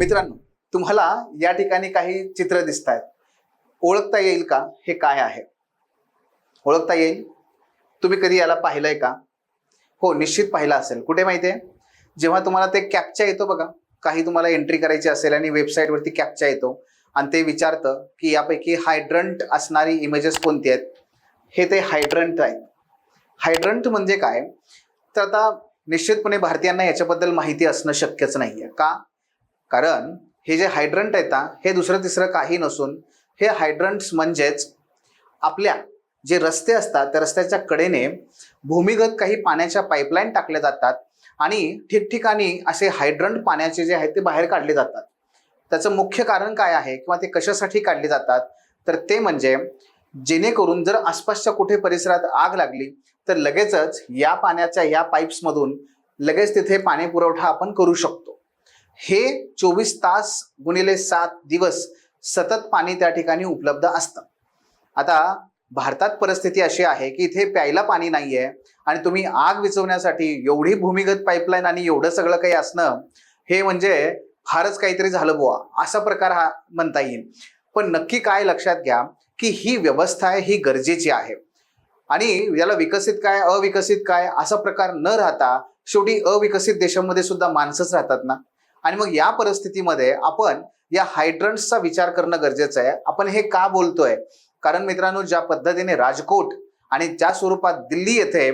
मित्रांनो तुम्हाला या ठिकाणी काही चित्र दिसत आहेत ओळखता येईल का? हे काय आहे? ओळखता येईल? तुम्ही कधी याला पाहिलंय का? हो निश्चित पाहिलं असेल. कुठे माहितीये जेव्हा तुम्हाला ते कॅपचा येतो बघा काही तुम्हाला एंट्री करायची असेल आणि वेबसाईटवरती कॅपचा येतो आणि ते विचारतं की यापैकी हायड्रंट असणारी इमेजेस कोणती आहेत? हे ते हायड्रंट आहेत. हायड्रंट म्हणजे काय? तर आता निश्चितपणे भारतीयांना याच्याबद्दल माहिती असणं शक्यच नाहीये. का? कारण हे जे हायड्रंट आहेत ना हे दुसरं तिसरं काही नसून हे हायड्रंट्स म्हणजेच आपल्या जे रस्ते असतात त्या रस्त्याच्या कडेने भूमिगत काही पाण्याच्या पाईपलाईन टाकल्या जातात आणि ठिकठिकाणी असे हायड्रंट पाण्याचे जे आहेत ते बाहेर काढले जातात. त्याचं मुख्य कारण काय आहे किंवा ते कशासाठी काढले जातात? तर ते म्हणजे जेणेकरून जर आसपासच्या कुठे परिसरात आग लागली तर लगेचच या पाण्याच्या या पाईप्समधून लगेच तिथे पाणी पुरवठा आपण करू शकतो. हे चोवीस तास गुणिले सात दिवस सतत पाणी त्या ठिकाणी उपलब्ध असतं. आता भारतात परिस्थिती अशी आहे की इथे प्यायला पाणी नाहीये आणि तुम्ही आग विझवण्यासाठी एवढी भूमिगत पाईपलाईन आणि एवढं सगळं काही असणं हे म्हणजे फारच काहीतरी झालं बुवा असा प्रकार हा म्हणता येईल. पण नक्की काय लक्षात घ्या की ही व्यवस्था आहे ही गरजेची आहे. आणि याला विकसित काय अविकसित काय असा प्रकार न राहता शेवटी अविकसित देशामध्ये सुद्धा माणसंच राहतात ना. आणि मग या परिस्थितीमध्ये आपण या हायड्रंट्सचा विचार करणं गरजेचं आहे. आपण हे का बोलतोय? कारण मित्रांनो ज्या पद्धतीने राजकोट आणि ज्या स्वरूपात दिल्ली येथे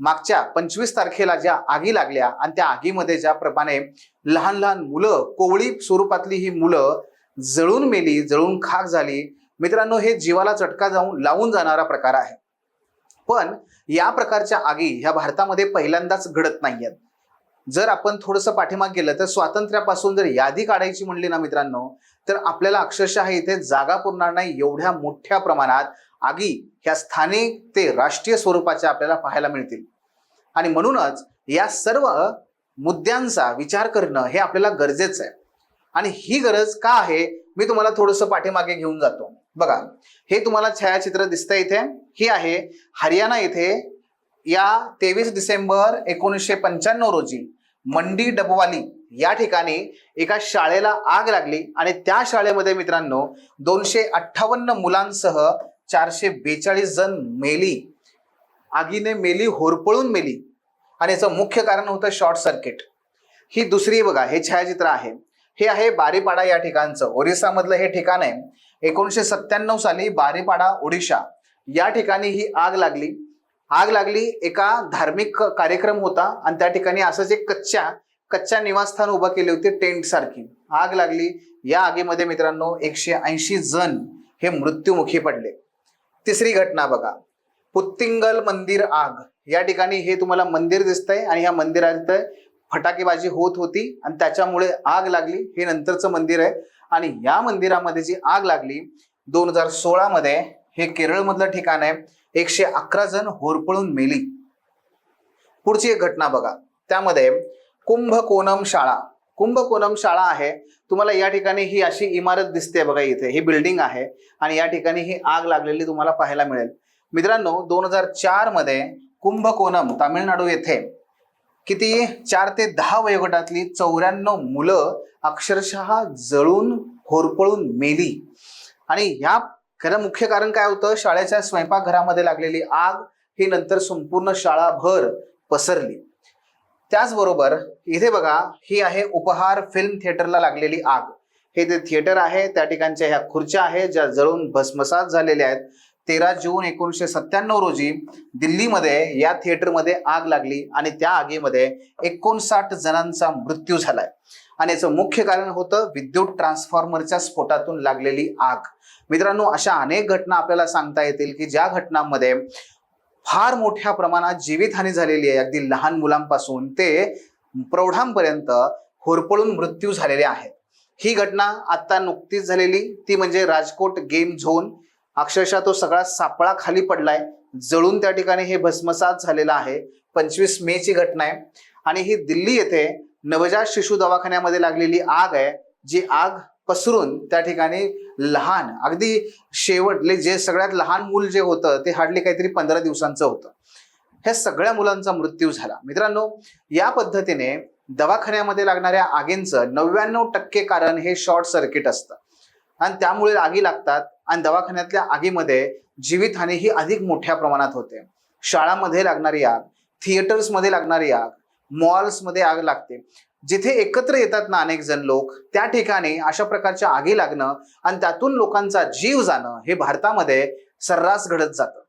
मागच्या पंचवीस तारखेला ज्या आगी लागल्या आणि त्या आगीमध्ये ज्याप्रमाणे लहान लहान मुलं कोवळी स्वरूपातली ही मुलं जळून मेली जळून खाक झाली मित्रांनो हे जीवाला चटका जाऊन लावून जाणारा प्रकार आहे. पण या प्रकारच्या आगी ह्या भारतामध्ये पहिल्यांदाच घडत नाही आहेत जर आपण थोडंसं पाठीमाग गेलं तर स्वातंत्र्यापासून जर यादी काढायची म्हणली ना मित्रांनो तर आपल्याला अक्षरशः इथे जागा पुरणार नाही एवढ्या मोठ्या प्रमाणात. आगी ह्या स्थानिक ते राष्ट्रीय स्वरूपाच्या आपल्याला पाहायला मिळतील. आणि म्हणूनच या सर्व मुद्द्यांचा विचार करणं हे आपल्याला गरजेचं आहे. आणि ही गरज का आहे? मी तुम्हाला थोडंसं पाठीमागे घेऊन जातो. बघा हे तुम्हाला छायाचित्र दिसतंय इथे. ही आहे हरियाणा येथे या तेवीस डिसेंबर एकोणीसशे पंच्याण्णव रोजी मंडी डबवाली या ठिकाणी एका शाळेला आग लागली आणि त्या शाळेमध्ये मित्रांनो दोनशे अठ्ठावन्न मुलांसह चारशे बेचाळीस जण मेली. आगीने मेली होरपळून मेली. आणि याचं मुख्य कारण होतं शॉर्ट सर्किट. ही दुसरी बघा हे छायाचित्र आहे. हे आहे बारीपाडा या ठिकाणचं. ओरिसामधलं हे ठिकाण आहे. एकोणीसशे सत्त्याण्णव साली बारीपाडा ओडिशा. या ठिकाणी ही आग लागली. आग लागली एका धार्मिक कार्यक्रम होता आणि त्या ठिकाणी असंच एक कच्च्या कच्च्या निवासस्थान उभं केले होते टेंट सारखी. आग लागली. या आगीमध्ये मित्रांनो एकशे ऐंशी जण हे मृत्युमुखी पडले. तिसरी घटना बघा. पुत्तिंगल मंदिर आग. या ठिकाणी हे तुम्हाला मंदिर दिसतंय आणि ह्या मंदिरात फटाकेबाजी होत होती आणि त्याच्यामुळे आग लागली. हे नंतरचं मंदिर आहे. आणि या मंदिरामध्ये जी आग लागली दोन हजार सोळामध्ये हे केरळमधलं ठिकाण आहे. एकशे अकरा जण होरपळून मेली. पुढची एक घटना बघा. त्यामध्ये कुंभकोणम शाळा. कुंभकोणम शाळा आहे. तुम्हाला या ठिकाणी ही अशी इमारत दिसते बघा इथे. ही बिल्डिंग आहे आणि या ठिकाणी ही आग लागलेली तुम्हाला पाहायला मिळेल. मित्रांनो दोन हजार चारमध्ये कुंभकोणम तामिळनाडू येथे किती? चार ते दहा वयोगटातली चौऱ्याण्णव मुलं अक्षरशः जळून होरपळून मेली. आणि ह्या खरं मुख्य कारण काय होतं? शाळेच्या स्वयंपाकघरामध्ये लागलेली आग ही नंतर संपूर्ण शाळाभर पसरली. त्याचबरोबर इथे बघा ही आहे उपहार फिल्म थिएटरला लागलेली आग. हे ते थिएटर आहे त्या ठिकाणच्या ह्या खुर्च्या आहेत ज्या जळून भस्मसात झालेल्या आहेत. तेरा जून एकोणीसशे सत्त्याण्णव रोजी दिल्लीमध्ये या थिएटरमध्ये आग लागली आणि त्या आगीमध्ये एकोणसाठ जणांचा मृत्यू झालाय. आणि याचं मुख्य कारण होतं विद्युत ट्रान्सफॉर्मरच्या स्फोटातून लागलेली आग. मित्रांनो अशा अनेक घटना आपल्याला सांगता येतील की ज्या घटनांमध्ये फार मोठ्या प्रमाणात जीवितहानी झालेली आहे. अगदी लहान मुलांपासून ते प्रौढांपर्यंत होरपळून मृत्यू झालेले आहेत. ही घटना आता नुकतीच झालेली. ती म्हणजे राजकोट गेम झोन. अक्षरशः तो सगळा सापळा खाली पडलाय. जळून त्या ठिकाणी हे भस्मसात झालेलं आहे. पंचवीस मे ची घटना आहे. आणि ही दिल्ली येथे नवजात शिशु दवाखान्यामध्ये लागलेली आग आहे जी आग पसरून त्या ठिकाणी लहान अगदी शेवटले जे सगळ्यात लहान मूल जे होतं ते हार्डली काहीतरी पंधरा दिवसांचं होतं. ह्या सगळ्या मुलांचा मृत्यू झाला. मित्रांनो या पद्धतीने दवाखान्यामध्ये लागणाऱ्या आगींचं नव्याण्णव टक्के कारण हे शॉर्ट सर्किट असतं. आणि त्यामुळे आगी लागतात आणि दवाखान्यातल्या आगीमध्ये जीवितहानी ही अधिक मोठ्या प्रमाणात होते. शाळामध्ये लागणारी आग थिएटर्समध्ये लागणारी आग मॉल्समध्ये आग लागते. जिथे एकत्र येतात ना अनेक जण लोक त्या ठिकाणी अशा प्रकारच्या आगी लागणं आणि त्यातून लोकांचा जीव जाणं हे भारतामध्ये सर्रास घडत जातं.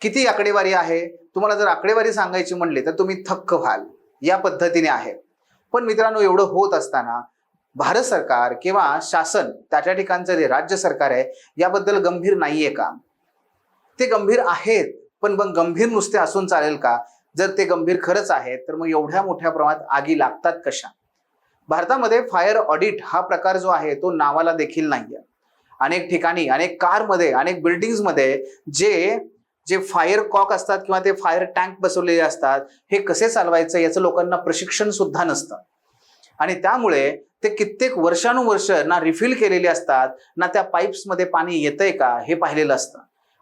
किती आकडेवारी आहे? तुम्हाला जर आकडेवारी सांगायची म्हणली तर तुम्ही थक्क व्हाल. या पद्धतीने आहे. पण मित्रांनो एवढं होत असताना भारत सरकार किंवा शासन त्याच्या ठिकाणचं जे राज्य सरकार आहे याबद्दल गंभीर नाहीये का? ते गंभीर आहेत पण मग गंभीर नुसते असून चालेल का? जर ते गंभीर खरंच आहेत तर मग एवढ्या मोठ्या प्रमाणात आगी लागतात कशा? भारतामध्ये फायर ऑडिट हा प्रकार जो आहे तो नावाला देखील नाहीये. अनेक ठिकाणी अनेक कारमध्ये अनेक बिल्डिंग्समध्ये जे जे फायर कॉक असतात किंवा ते फायर टँक बसवलेले असतात हे कसे चालवायचं याचं लोकांना प्रशिक्षण सुद्धा नसतं. आणि त्यामुळे ते कित्येक वर्षानुवर्ष ना रिफिल केलेले असतात ना त्या पाईप्समध्ये पाणी येतंय का हे पाहिलेलं असतं.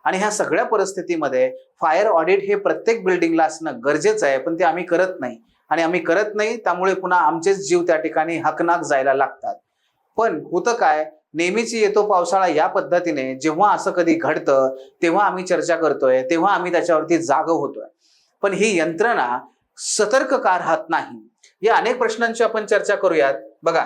आणि ह्या सगळ्या परिस्थितीमध्ये फायर ऑडिट हे प्रत्येक बिल्डिंगला असणं गरजेचं आहे पण ते आम्ही करत नाही. आणि आम्ही करत नाही त्यामुळे पुन्हा आमचेच जीव त्या ठिकाणी हकनाक जायला लागतात. पण होतं काय नेहमीची येतो पावसाळा या पद्धतीने जेव्हा असं कधी घडतं तेव्हा आम्ही चर्चा करतोय तेव्हा आम्ही त्याच्यावरती जाग होतोय. पण ही यंत्रणा सतर्क का राहत नाही. या अनेक प्रश्नांची आपण चर्चा करूयात. बघा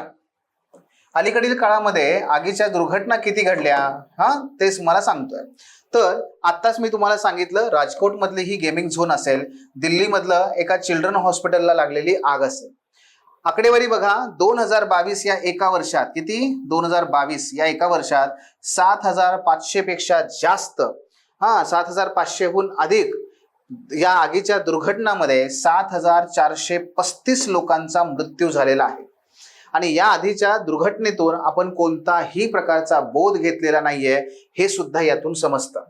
अलीकडील काळामध्ये आगीच्या दुर्घटना किती घडल्या? हा तेच मला सांगतोय. तर आत्ताच मी तुम्हाला सांगितलं राजकोट मधली ही गेमिंग झोन असेल दिल्लीमधलं एका चिल्ड्रन हॉस्पिटलला लागलेली आग असेल. आकडेवारी बघा दोन हजार बावीस या एका वर्षात किती? दोन हजार बावीस या एका वर्षात सात हजार पाचशे पेक्षा जास्त हा सात हजार पाचशेहून अधिक या आगीच्या दुर्घटनामध्ये सात हजार चारशे पस्तीस लोकांचा मृत्यू झालेला आहे. आणि या आधीच्या दुर्घटनेतून आपण कोणताही प्रकारचा बोध घेतलेला नाहीये हे सुद्धा यातून समजतं.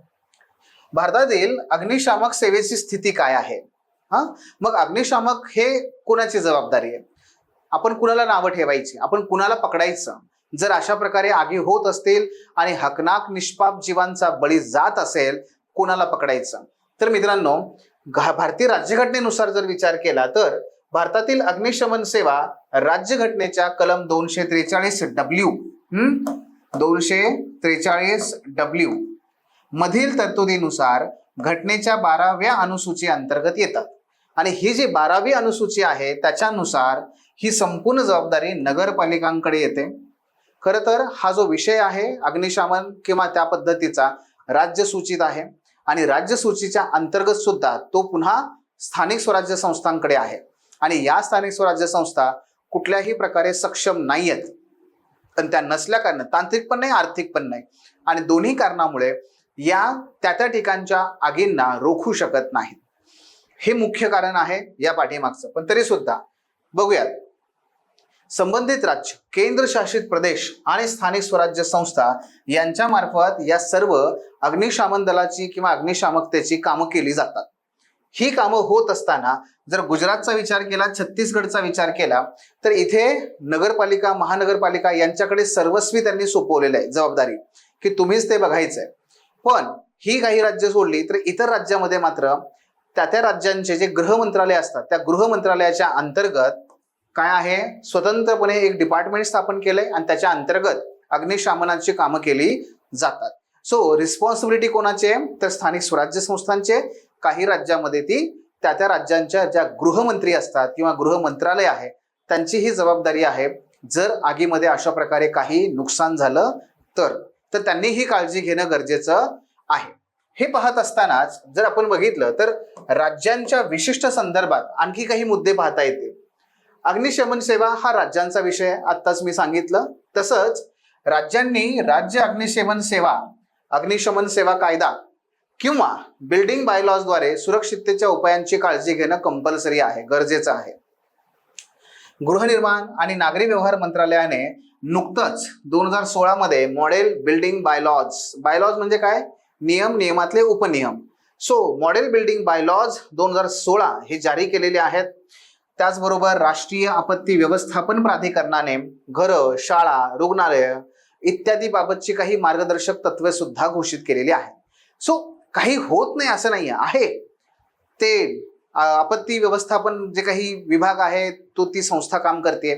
भारतातील अग्निशामक सेवेची स्थिती काय आहे? हा? मग अग्निशामक हे कुणाची जबाबदारी आहे? आपण कुणाला नावं ठेवायची? आपण कुणाला पकडायचं? जर अशा प्रकारे आगी होत असतील आणि हकनाक निष्पाप जीवांचा बळी जात असेल कोणाला पकडायचं? तर मित्रांनो भारतीय राज्यघटनेनुसार जर विचार केला तर भारतातील अग्निशमन सेवा राज्यघटनेच्या कलम दोनशे त्रेचाळीस डब्ल्यू दोनशे त्रेचाळीस डब्ल्यू मधील तरतुदीनुसार घटनेच्या बाराव्या अनुसूची अंतर्गत येतात. आणि ही जी बारावी अनुसूची आहे त्याच्यानुसार ही संपूर्ण जबाबदारी नगरपालिकांकडे येते. खरं तर हा जो विषय आहे अग्निशमन किंवा त्या पद्धतीचा राज्य सूचित आहे. आणि राज्य सूचीच्या अंतर्गत सुद्धा तो पुन्हा स्थानिक स्वराज्य संस्थांकडे आहे. आणि या स्थानिक स्वराज्य संस्था कुठल्याही प्रकारे सक्षम नाही आहेत पण त्या नसल्या कारण तांत्रिक पण नाही आर्थिक पण नाही. आणि दोन्ही कारणामुळे या त्या त्या ठिकाणच्या आगींना रोखू शकत नाहीत. हे मुख्य कारण आहे या पाठीमागचं. पण तरी सुद्धा बघूयात. संबंधित राज्य केंद्रशासित प्रदेश आणि स्थानिक स्वराज्य संस्था यांच्या मार्फत या सर्व अग्निशामन दलाची किंवा अग्निशामकतेची कामं केली जातात. ही कामं होत असताना जर गुजरातचा विचार केला छत्तीसगडचा विचार केला तर इथे नगरपालिका महानगरपालिका यांच्याकडे सर्वस्वी त्यांनी सोपवलेलं आहे जबाबदारी. की तुम्हीच ते बघायचंय. पण ही काही राज्य सोडली तर इतर राज्यामध्ये मात्र त्या त्या राज्यांचे जे गृह मंत्रालय असतात त्या गृह मंत्रालयाच्या अंतर्गत काय आहे? स्वतंत्रपणे एक डिपार्टमेंट स्थापन केलंय आणि त्याच्या अंतर्गत अग्निशामनाची कामं केली जातात. सो रिस्पॉन्सिबिलिटी कोणाचे? तर स्थानिक स्वराज्य संस्थांचे. काही राज्यामध्ये ती त्या त्या राज्यांच्या ज्या गृहमंत्री असतात किंवा गृह मंत्रालय आहे त्यांची ही जबाबदारी आहे. जर आगीमध्ये अशा प्रकारे काही नुकसान झालं तर तर त्यांनी ही काळजी घेणं गरजेचं आहे. हे पाहत असतानाच जर आपण बघितलं तर राज्यांच्या विशिष्ट संदर्भात आणखी काही मुद्दे पाहता येतील. अग्निशमन सेवा हा राज्यांचा विषय आहे, आत्ताच मी सांगितलं. तसंच राज्यांनी राज्य अग्निशमन सेवा अग्निशमन सेवा कायदा किंवा बिल्डिंग बायलॉजद्वारे सुरक्षिततेच्या उपायांची काळजी घेणं कंपल्सरी आहे गरजेचं आहे. गृहनिर्माण आणि नागरी व्यवहार मंत्रालयाने नुकतंच दोन हजार सोळामध्ये मॉडेल बिल्डिंग बायलॉज बायलॉज म्हणजे काय? नियम नियमातले उपनियम. सो मॉडेल बिल्डिंग बायलॉज दोन हजार सोळा हे जारी केलेले आहेत. त्याचबरोबर राष्ट्रीय आपत्ती व्यवस्थापन प्राधिकरणाने घरं शाळा रुग्णालय इत्यादी बाबतची काही मार्गदर्शक तत्वे सुद्धा घोषित केलेली आहेत. सो काही होत नाही असं नाही आहे. ते आपत्ती व्यवस्थापन जे काही विभाग आहे तो ती संस्था काम करते.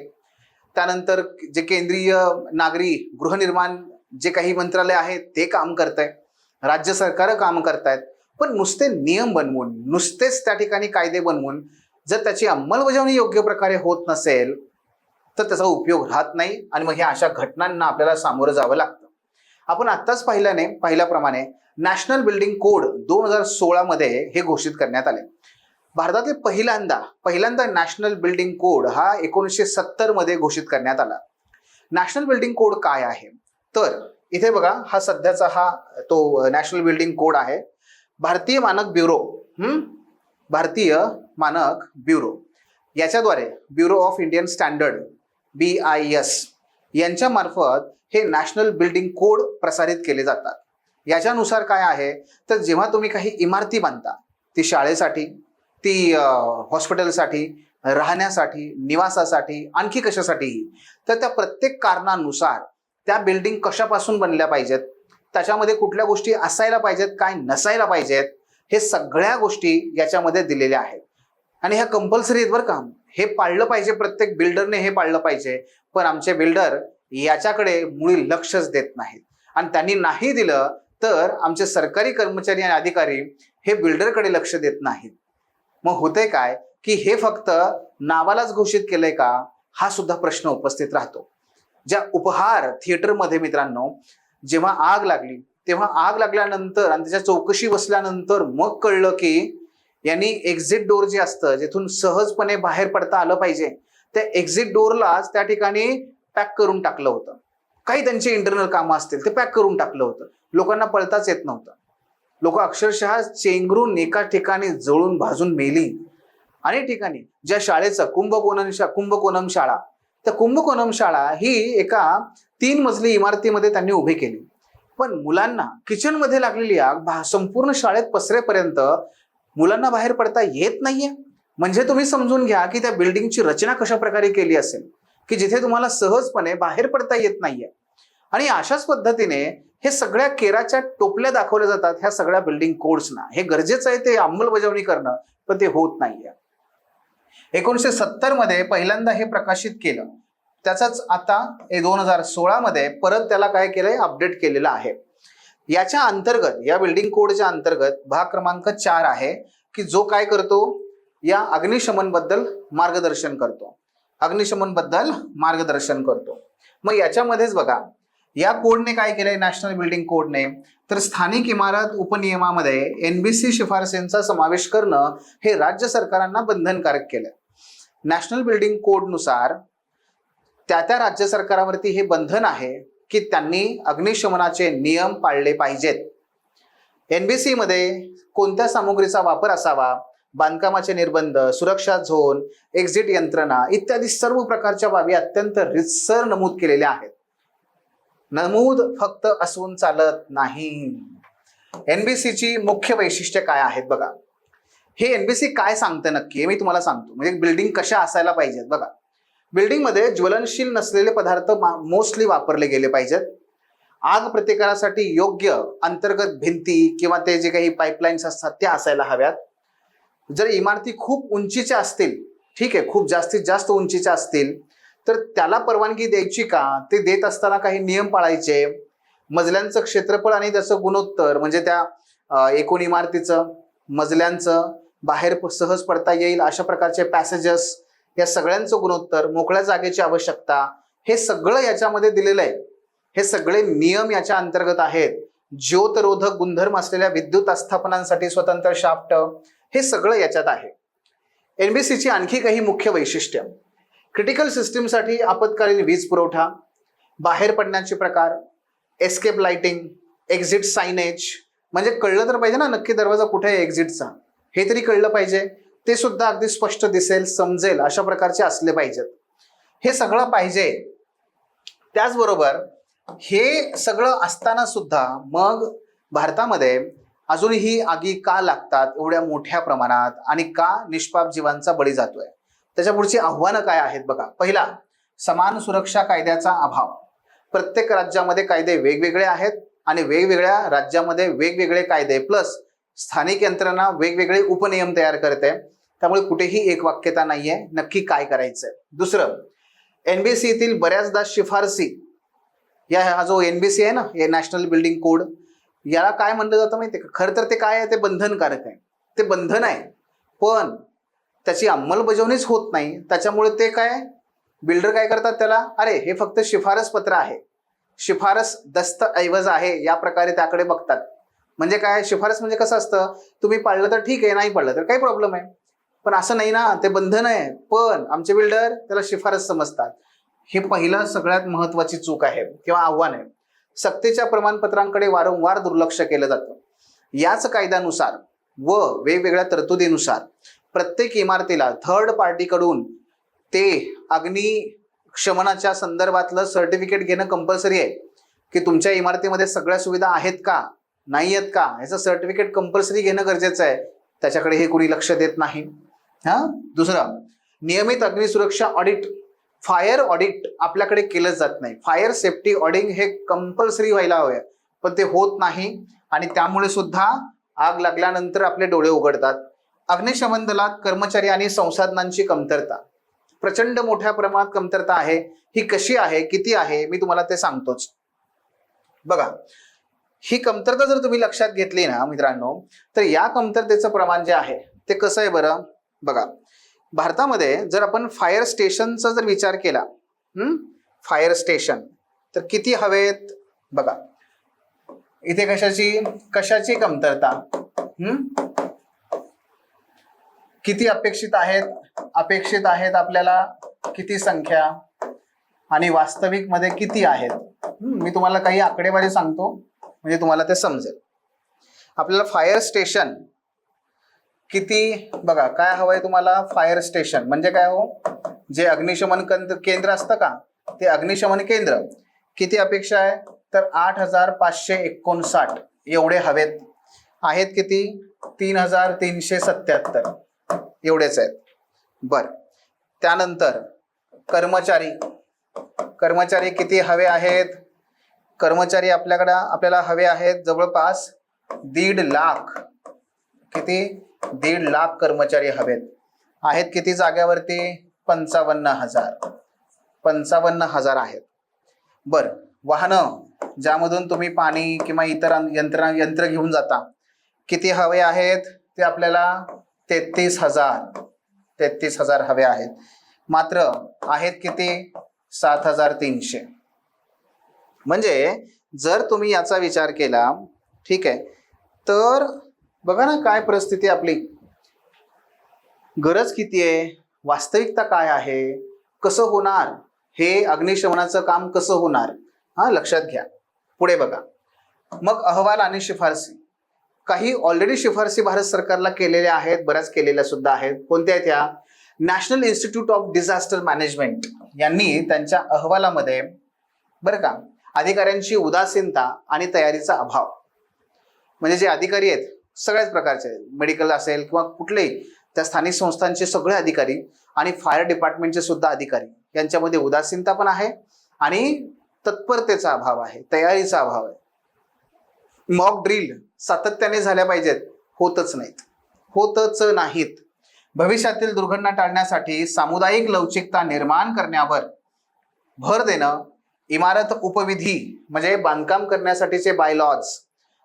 त्यानंतर जे केंद्रीय नागरी गृहनिर्माण जे काही मंत्रालय आहे ते काम करत आहे राज्य सरकार काम करतायत. पण नुसते नियम बनवून नुसतेच त्या ठिकाणी कायदे बनवून जर त्याची अंमलबजावणी योग्य प्रकारे होत नसेल तर त्याचा उपयोग राहत नाही आणि मग ह्या अशा घटनांना आपल्याला सामोरं जावं लागतं. आपण आत्ताच पाहिल्याने पाहिल्याप्रमाणे नॅशनल बिल्डिंग कोड दोन हजार सोळामध्ये हे घोषित करण्यात आले. भारतातील पहिल्यांदा पहिल्यांदा नॅशनल बिल्डिंग कोड हा एकोणीसशे सत्तरमध्ये घोषित करण्यात आला. नॅशनल बिल्डिंग कोड काय आहे? तर इथे बघा हा सध्याचा हा तो नॅशनल बिल्डिंग कोड आहे. भारतीय मानक ब्युरो भारतीय मानक bureau. याच्याद्वारे bureau of Indian standard B I S यांच्यामार्फत हे नॅशनल बिल्डिंग कोड प्रसारित केले जातात. याच्यानुसार काय आहे? तर जेव्हा तुम्ही काही इमारती बांधता ती शाळेसाठी ती हॉस्पिटलसाठी राहण्यासाठी निवासासाठी आणखी कशासाठीही तर त्या प्रत्येक कारणानुसार त्या बिल्डिंग कशापासून बनल्या पाहिजेत? त्याच्यामध्ये कुठल्या गोष्टी असायला पाहिजेत काय नसायला पाहिजेत? हे सगळ्या गोष्टी याच्यामध्ये दिलेल्या आहेत. आणि ह्या कंपल्सरी आहेत बरं का. हे पाळलं पाहिजे प्रत्येक बिल्डरने हे पाळलं पाहिजे. पण आमचे बिल्डर याच्याकडे मुळी लक्षच देत नाहीत. आणि त्यांनी नाही दिलं तर आमचे सरकारी कर्मचारी आणि अधिकारी हे बिल्डरकडे लक्ष देत नाहीत. मग होतंय काय की हे फक्त नावालाच घोषित केलंय का? हा सुद्धा प्रश्न उपस्थित राहतो. ज्या उपहार थिएटरमध्ये मित्रांनो जेव्हा आग लागली तेव्हा आग लागल्यानंतर आणि त्याच्या चौकशी बसल्यानंतर मग कळलं की यांनी एक्झिट डोर जे असतं जिथून सहजपणे बाहेर पडता आलं पाहिजे त्या एक्झिट डोरलाच त्या ठिकाणी पॅक करून टाकलं होतं. काही त्यांचे इंटरनल कामं असतील ते पॅक करून टाकलं होतं. लोकांना पळताच येत नव्हतं. लोक अक्षरशः चेंगरून एका ठिकाणी जळून भाजून मेली. अनेक ठिकाणी ज्या शाळेचं कुंभकोणम शा कुंभकोणम शाळा. तर कुंभकोणम शाळा ही एका तीन मजली इमारतीमध्ये त्यांनी उभी केली. पण मुलांना किचनमध्ये लागलेली आग संपूर्ण शाळेत पसरेपर्यंत मुलांना बाहेर पडता येत नाहीये. म्हणजे तुम्ही समजून घ्या की त्या बिल्डिंगची रचना कशा प्रकारे केली असेल? की जिथे तुम्हाला सहजपणे बाहेर पडता येत नाहीये. आणि अशाच पद्धतीने हे सगळ्या केराच्या टोपल्या दाखवल्या जातात ह्या सगळ्या बिल्डिंग कोड्सना हे गरजेचं आहे ते अंमलबजावणी करणं पण ते होत नाहीये. एकोणीसशे सत्तरमध्ये पहिल्यांदा हे प्रकाशित केलं. त्याचाच आता दोन हजार सोळामध्ये परत त्याला काय केलंय? अपडेट केलेलं आहे. याच्या अंतर्गत या बिल्डिंग कोडच्या अंतर्गत भाग क्रमांक चार आहे की जो काय करतो? या अग्निशमनबद्दल मार्गदर्शन करतो. अग्निशमनबद्दल मार्गदर्शन करतो. मग याच्यामध्येच बघा या कोडने काय केलंय नॅशनल बिल्डिंग कोडने तर स्थानिक इमारत उपनियमामध्ये एनबीसी शिफारसींचा समावेश करणं हे राज्य सरकारांना बंधनकारक केलंय नॅशनल बिल्डिंग कोडनुसार त्या त्या राज्य सरकारावरती हे बंधन आहे की त्यांनी अग्निशमनाचे नियम पाळले पाहिजेत. एन बी सीमध्ये कोणत्या सामुग्रीचा वापर असावा? बांधकामाचे निर्बंध सुरक्षा झोन एक्झिट यंत्रणा इत्यादी सर्व प्रकारच्या बाबी अत्यंत रितसर नमूद केलेल्या आहेत. नमूद फक्त असून चालत नाही. एनबीसीची मुख्य वैशिष्ट्य काय आहेत बघा. हे एनबीसी काय सांगतं नक्की? हे मी तुम्हाला सांगतो. म्हणजे बिल्डिंग कशा असायला पाहिजेत बघा. बिल्डिंगमध्ये ज्वलनशील नसलेले पदार्थ मोस्टली वापरले गेले पाहिजेत. आग प्रतिकारासाठी योग्य अंतर्गत भिंती किंवा ते जे काही पाईपलाईन्स असतात त्या असायला हव्यात. जर इमारती खूप उंचीच्या असतील ठीक आहे खूप जास्तीत जास्त उंचीच्या असतील तर त्याला परवानगी द्यायची का? ते देत असताना काही नियम पाळायचे? मजल्यांचं क्षेत्रफळ आणि त्याचं गुणोत्तर म्हणजे त्या एकूण इमारतीचं मजल्यांचं बाहेर सहज पडता येईल अशा प्रकारचे पॅसेजेस या सगळ्यांचं गुणोत्तर मोकळ्या जागेची आवश्यकता हे सगळं याच्यामध्ये दिलेलं आहे. हे सगळे नियम याच्या अंतर्गत आहेत. ज्योतरोधक गुणधर्म असलेल्या विद्युत आस्थापनांसाठी स्वतंत्र शाफ्ट हे सगळं याच्यात आहे. एनबीसीची आणखी काही मुख्य वैशिष्ट्य. क्रिटिकल सिस्टीमसाठी आपत्कालीन वीज पुरवठा बाहेर पडण्याचे प्रकार एस्केप लाइटिंग एक्झिट सायनेज म्हणजे कळलं तर पाहिजे ना नक्की दरवाजा कुठे आहे एक्झिटचा हे तरी कळलं पाहिजे. ते सुद्धा अगदी स्पष्ट दिसेल समजेल अशा प्रकारचे असले पाहिजेत. हे सगळं पाहिजे. त्याचबरोबर हे सगळं असताना सुद्धा मग भारतामध्ये अजूनही आगी का लागतात? एवढ्या मोठ्या प्रमाणात आणि का निष्पाप जीवांचा बळी जातोय? त्याच्या पुढची आव्हानं काय आहेत बघा. पहिला समान सुरक्षा कायद्याचा अभाव. प्रत्येक राज्यामध्ये कायदे वेगवेगळे आहेत आणि वेगवेगळ्या राज्यामध्ये वेगवेगळे कायदे. प्लस स्थानिक यंत्रणा वेगवेगळे उपनियम तयार करते. त्यामुळे कुठेही एक वाक्यता नाहीये. नक्की काय करायचंय? दुसरं एनबीसीतील बऱ्याचदा शिफारसी. या हा जो एनबीसी आहे ना हे नॅशनल बिल्डिंग कोड याला काय म्हणलं जातं माहितीये का? खरं तर ते काय आहे? ते बंधनकारक आहे. ते बंधन आहे. पण त्याची अंमलबजावणीच होत नाही. त्याच्यामुळे ते काय बिल्डर काय करतात त्याला? अरे हे फक्त शिफारस पत्र आहे. शिफारस दस्तऐवज आहे. या प्रकारे त्याकडे बघतात. म्हणजे काय? शिफारस म्हणजे कसं असतं? तुम्ही पाळलं तर ठीक आहे नाही पाळलं तर काही प्रॉब्लेम आहे पण असं नाही ना ते बंधन आहे. पण आमचे बिल्डर त्याला शिफारस समजतात. हे पहिलं सगळ्यात महत्वाची चूक आहे किंवा आव्हान आहे. सक्तीच्या प्रमाणपत्रांकडे वारंवार दुर्लक्ष केलं जातं. याच कायद्यानुसार व वेगवेगळ्या तरतुदीनुसार प्रत्येक इमारतीला थर्ड पार्टीकडून ते अग्निशमनाच्या संदर्भातलं सर्टिफिकेट घेणं कंपल्सरी आहे. की तुमच्या इमारतीमध्ये सगळ्या सुविधा आहेत का? नाही आहेत का? ह्याचं सर्टिफिकेट कंपल्सरी घेणं गरजेचं आहे. त्याच्याकडे हे कोणी लक्ष देत नाही. हां? दुसरं नियमित अग्निसुरक्षा ऑडिट फायर ऑडिट आपल्याकडे केलंच जात नाही. फायर सेफ्टी ऑडिट हे कंपल्सरी व्हायला हवं. पण ते होत नाही आणि त्यामुळे सुद्धा आग लागल्यानंतर आपले डोळे उघडतात. अग्निशमन दलात कर्मचारी आणि संसाधनांची कमतरता. प्रचंड मोठ्या प्रमाणात कमतरता आहे. ही कशी आहे? किती आहे? मी तुम्हाला ते सांगतोच. बघा ही कमतरता जर तुम्ही लक्षात घेतली ना मित्रांनो तर या कमतरतेचं प्रमाण जे आहे ते कसं आहे बरं? बघा भारतामध्ये जर आपण फायर स्टेशनचा जर विचार केला फायर स्टेशन तर किती हवेत? बघा. इथे कशाची कशाची कमतरता? हम्म? किती अपेक्षित आहेत? अपेक्षित आहेत आपल्याला किती संख्या? आणि वास्तविकमध्ये किती आहेत? मी तुम्हाला काही आकडेवारी सांगतो म्हणजे तुम्हाला ते समजेल. आपल्याला फायर स्टेशन किती बघा काय हवंय तुम्हाला? फायर स्टेशन म्हणजे काय हो? जे अग्निशमन केंद्र केंद्र असतं का? ते अग्निशमन केंद्र. किती अपेक्षा आहे? तर आठ हजार पाचशे एकोणसाठ. एवढे हवेत. आहेत किती? तीन हजार तीनशे सत्याहत्तर. एवढेच आहेत. बर. त्यानंतर कर्मचारी. कर्मचारी किती हवे आहेत? कर्मचारी आपल्याकडं आपल्याला हवे आहेत जवळपास दीड लाख. किती? दीड लाख कर्मचारी हवेत. आहेत किती जाग्यावरती? पंचावन्न हजार. पंचावन्न हजार आहेत. बर वाहनं ज्यामधून तुम्ही पाणी किंवा इतर यंत्र यंत्र घेऊन जाता किती हवे आहेत? ते आपल्याला तेहतीस हजार. तेहतीस हजार हवे आहेत. मात्र आहेत किती? सात हजार तीनशे. म्हणजे जर तुम्ही याचा विचार केला ठीक आहे तर बघा ना काय परिस्थिती आपली. गरज किती आहे? वास्तविकता काय आहे? कसं होणार? हे अग्निशमनाचं काम कसं होणार? हा लक्षात घ्या. पुढे बघा. मग अहवाल आणि शिफारसी. काही ऑलरेडी शिफारसी भारत सरकारला केलेल्या आहेत बऱ्याच केलेल्या सुद्धा आहेत. कोणत्या आहेत या? National institute of disaster management यांनी त्यांच्या अहवालामध्ये बरं का अधिकाऱ्यांची उदासीनता आणि तयारीचा अभाव. म्हणजे जे अधिकारी आहेत सगळ्याच प्रकारचे मेडिकल असेल किंवा कुठलेही त्या स्थानिक संस्थांचे सगळे अधिकारी आणि फायर डिपार्टमेंटचे सुद्धा अधिकारी यांच्यामध्ये उदासीनता पण आहे आणि तत्परतेचा अभाव आहे तयारीचा अभाव आहे. मॉक ड्रिल सातत्याने झाल्या पाहिजेत होतच नाहीत. होतच नाहीत. भविष्यातील दुर्घटना टाळण्यासाठी सामुदायिक लवचिकता निर्माण करण्यावर भर देणं इमारत उपविधी म्हणजे बांधकाम करण्यासाठीचे बायलॉज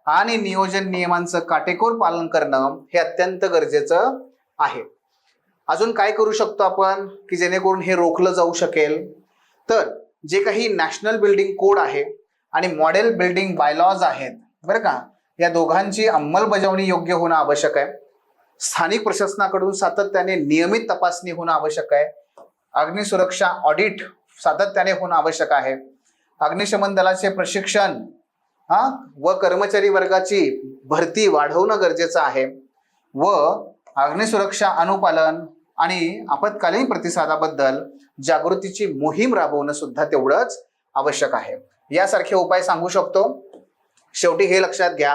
आणि नियोजन नियमांचं काटेकोर पालन करणं हे अत्यंत गरजेचं आहे. अजून काय करू शकतो आपण? की जेणेकरून हे रोखलं जाऊ शकेल? तर जे काही नॅशनल बिल्डिंग कोड आहे आणि मॉडेल बिल्डिंग बायलॉज आहेत बरं का? या दोघांची अंमलबजावणी योग्य होणं आवश्यक आहे. स्थानिक प्रशासनाकडून सातत्याने नियमित तपासणी होणं आवश्यक आहे. अग्निसुरक्षा ऑडिट सातत्याने होणं आवश्यक आहे. अग्निशमन दलाचे प्रशिक्षण हा? व कर्मचारी वर्गाची भरती वाढवणं गरजेचं आहे. व अग्निसुरक्षा अनुपालन आणि आपत्कालीन प्रतिसादाबद्दल जागृतीची मोहीम राबवणं सुद्धा तेवढंच आवश्यक आहे. यासारखे उपाय सांगू शकतो. शेवटी हे लक्षात घ्या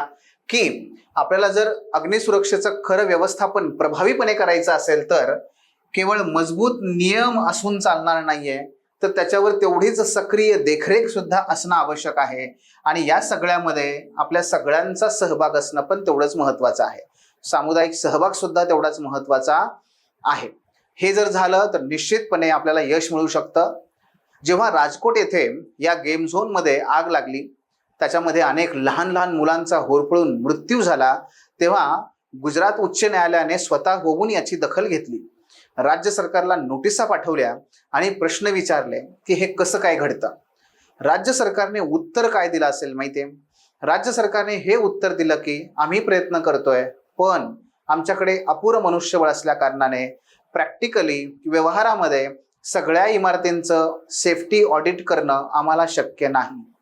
की आपल्याला जर अग्निसुरक्षेचं खरं व्यवस्थापन प्रभावीपणे करायचं असेल तर केवळ मजबूत नियम असून चालणार नाहीये. तर त्याच्यावर तेवढीच सक्रिय देखरेख सुद्धा असणं आवश्यक आहे. आणि या सगळ्यामध्ये आपल्या सगळ्यांचा सहभाग असणं पण तेवढंच महत्वाचं आहे. सामुदायिक सहभाग सुद्धा तेवढाच महत्त्वाचा आहे. हे जर झालं तर निश्चितपणे आपल्याला यश मिळू शकतं. जेव्हा राजकोट येथे या गेम झोनमध्ये आग लागली त्याच्यामध्ये अनेक लहान लहान मुलांचा होरपळून मृत्यू झाला तेव्हा गुजरात उच्च न्यायालयाने स्वतः होऊन याची दखल घेतली. राज्य सरकारला नोटिसा पाठवल्या आणि प्रश्न विचारले की हे कसं काय घडतं? राज्य सरकारने उत्तर काय दिलं असेल माहितीये? राज्य सरकारने हे उत्तर दिलं की आम्ही प्रयत्न करतोय पण आमच्याकडे अपुरं मनुष्यबळ असल्या कारणाने प्रॅक्टिकली व्यवहारामध्ये सगळ्या इमारतींचं सेफ्टी ऑडिट करणं आम्हाला शक्य नाही.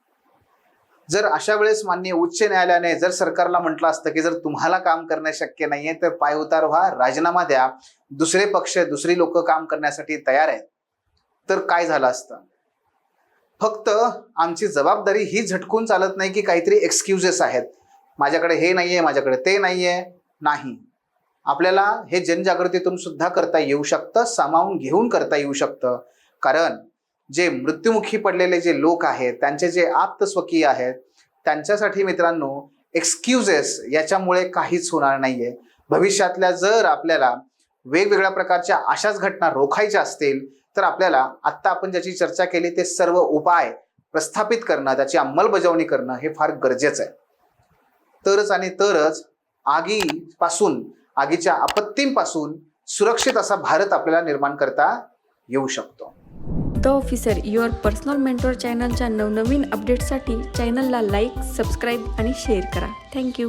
जर अशा वेळेस मान्य उच्च न्यायालयाने जर सरकारला म्हटलं असतं की जर तुम्हाला काम करणे शक्य नाहीये तर पायउतार व्हा राजीनामा द्या. दुसरे पक्ष दुसरी लोक काम करण्यासाठी तयार आहेत. तर काय झालं असतं? फक्त आमची जबाबदारी ही झटकून चालत नाही की काहीतरी एक्सक्युजेस आहेत. माझ्याकडे हे नाहीये माझ्याकडे ते नाहीये. नाही. आपल्याला हे जनजागृतीतून सुद्धा करता येऊ शकतं सामावून घेऊन करता येऊ शकतं. कारण जे मृत्युमुखी पडलेले जे लोक आहेत त्यांचे जे आप्त स्वकीय आहेत त्यांच्यासाठी मित्रांनो एक्सक्युजेस याच्यामुळे काहीच होणार नाहीये. भविष्यातल्या जर आपल्याला वेगवेगळ्या प्रकारच्या अशाच घटना रोखायच्या असतील तर आपल्याला आत्ता आपण ज्याची चर्चा केली ते सर्व उपाय प्रस्थापित करणं त्याची अंमलबजावणी करणं हे फार गरजेचं आहे. तरच आणि तरच आगीपासून आगीच्या आपत्तींपासून सुरक्षित असा भारत आपल्याला निर्माण करता येऊ शकतो. The officer your personal mentor चॅनलच्या नवनवीन अपडेट्ससाठी चॅनलला लाईक सबस्क्राईब आणि शेअर करा. Thank you